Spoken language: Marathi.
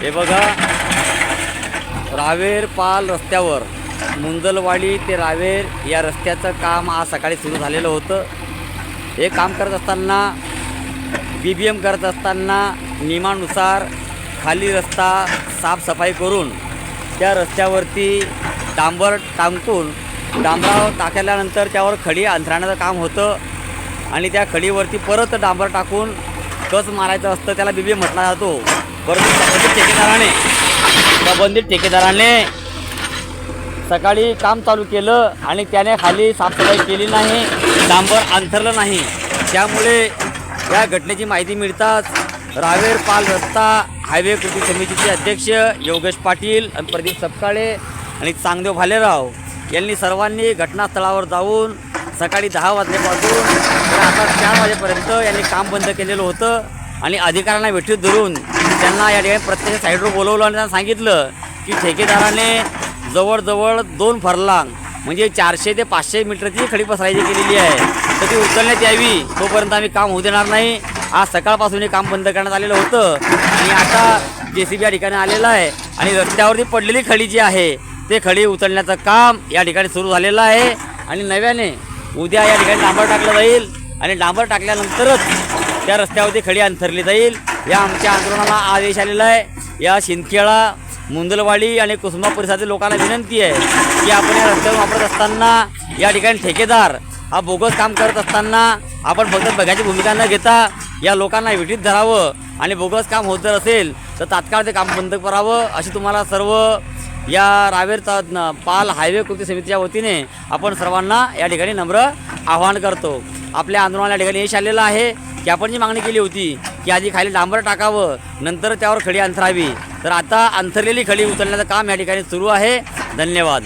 हे बघा. रावेर पाल रस्त्यावर. मुंजलवाडी ते रावेर या रस्त्याचं काम आज सकाळी सुरू झालेलं होतं. हे काम करत असताना बी बी एम करत असताना नियमानुसार खाली रस्ता साफसफाई करून त्या रस्त्यावरती डांबर टांगून डांबरावर टाकल्यानंतर त्यावर खडी अंथराण्याचं काम होतं आणि त्या खडीवरती परत डांबर टाकून कच मारायचं असतं त्याला बी बी एम म्हटला जातो. परंतु संबंधित ठेकेदाराने संबंधित ठेकेदाराने सकाळी काम चालू केलं आणि त्याने खाली साफसफाई केली नाही डांबर अंथरलं नाही. त्यामुळे या घटनेची माहिती मिळताच रावेर पाल रस्ता हायवे कृती समितीचे अध्यक्ष योगेश पाटील आणि प्रदीप सपकाळे आणि चांगदेव भालेराव यांनी सर्वांनी घटनास्थळावर जाऊन सकाळी दहा वाजल्यापासून तर आता चार वाजेपर्यंत यांनी काम बंद केलेलं होतं आणि अधिकाऱ्यांना भेटीत धरून त्यांना या ठिकाणी प्रत्यक्ष साईडवर बोलवलं आणि त्यांना सांगितलं की ठेकेदाराने जवळजवळ दोन फरलांग म्हणजे चारशे ते पाचशे मीटरची खडी पसरायची केलेली आहे तर ती उचलण्यात यावी. तोपर्यंत आम्ही काम होऊ देणार नाही. आज सकाळपासून हे काम बंद करण्यात आलेलं होतं. आणि आता जे सी बी या ठिकाणी आलेलं आहे आणि रस्त्यावरती पडलेली खडी जी आहे ते खडी उचलण्याचं काम या ठिकाणी सुरू झालेलं आहे. आणि नव्याने उद्या या ठिकाणी डांबर टाकलं जाईल. आणि डांबर टाकल्यानंतरच त्या रस्त्यावरती खडी अंथरली जाईल. या आमच्या आंदोलनाला आदेश आलेला आहे. या शिंदखेडा मुंदलवाडी आणि कुसुमा परिसरातील लोकांना विनंती आहे की आपण या रस्त्यावर वापरत असताना या ठिकाणी ठेकेदार हा बोगस काम करत असताना आपण फक्त बघायची भूमिका न घेता या लोकांना विटीत धरावं आणि बोगस काम होत जर असेल तर तात्काळ ते काम बंद करावं अशी तुम्हाला सर्व या रावेर न- पाल हायवे कृती समितीच्या वतीने आपण सर्वांना या ठिकाणी नम्र आवाहन करतो. आपल्या आंदोलनाला या ठिकाणी यश आलेलं आहे. की आपण जी मागणी केली होती की आधी खाली डांबर टाकावं नंतर त्यावर खडी अंथरावी. तर आता अंथरलेली खडी उचलण्याचं काम या ठिकाणी सुरू आहे. धन्यवाद.